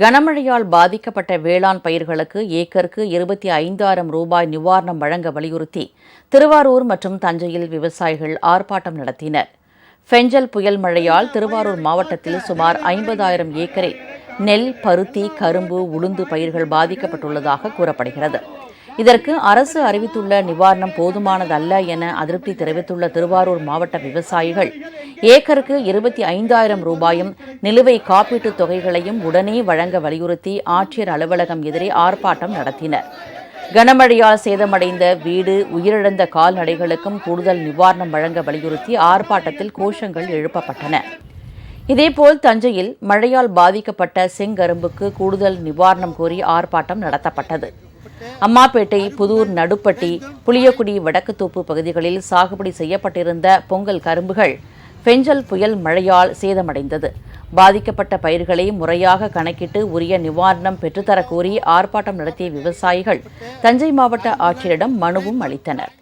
கனமழையால் பாதிக்கப்பட்ட வேளாண் பயிர்களுக்கு ஏக்கருக்கு இருபத்தி ஐந்தாயிரம் ரூபாய் நிவாரணம் வழங்க வலியுறுத்தி திருவாரூர் மற்றும் தஞ்சையில் விவசாயிகள் ஆர்ப்பாட்டம் நடத்தினர். ஃபெஞ்சல் புயல் மழையால் திருவாரூர் மாவட்டத்தில் சுமார் ஐம்பதாயிரம் ஏக்கரில் நெல் பருத்தி கரும்பு உளுந்து பயிர்கள் பாதிக்கப்பட்டுள்ளதாக கூறப்படுகிறது. இதற்கு அரசு அறிவித்துள்ள நிவாரணம் போதுமானதல்ல என அதிருப்தி தெரிவித்துள்ள திருவாரூர் மாவட்ட விவசாயிகள் ஏக்கருக்கு இருபத்தி ஐந்தாயிரம் ரூபாயும் நிலுவை காப்பீட்டுத் தொகைகளையும் உடனே வழங்க வலியுறுத்தி ஆட்சியர் அலுவலகம் எதிரே ஆர்ப்பாட்டம் நடத்தினர். கனமழையால் சேதமடைந்த வீடு உயிரிழந்த கால்நடைகளுக்கும் கூடுதல் நிவாரணம் வழங்க வலியுறுத்தி ஆர்ப்பாட்டத்தில் கோஷங்கள் எழுப்பப்பட்டன. இதேபோல் தஞ்சையில் மழையால் பாதிக்கப்பட்ட செங்கரும்புக்கு கூடுதல் நிவாரணம் கோரி ஆர்ப்பாட்டம் நடத்தப்பட்டது. அம்மாப்பேட்டை புதூர் நடுப்பட்டி புளியக்குடி வடக்குத்தோப்பு பகுதிகளில் சாகுபடி செய்யப்பட்டிருந்த பொங்கல் கரும்புகள் பெஞ்சல் புயல் மழையால் சேதமடைந்தது. பாதிக்கப்பட்ட பயிர்களை முறையாக கணக்கிட்டு உரிய நிவாரணம் பெற்றுத்தரக் கோரி ஆர்ப்பாட்டம் நடத்திய விவசாயிகள் தஞ்சை மாவட்ட ஆட்சியரிடம் மனுவும் அளித்தனர்.